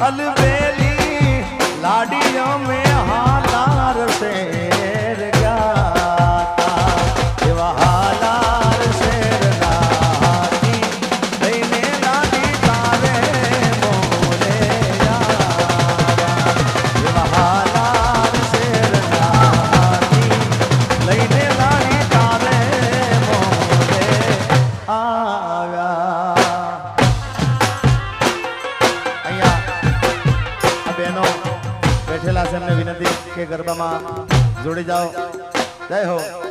અલવેલી લાડી અમે હાલાર છે. છેલ્લા છે વિનંતી કે ગરબામાં જોડી જાઓ. જય હો.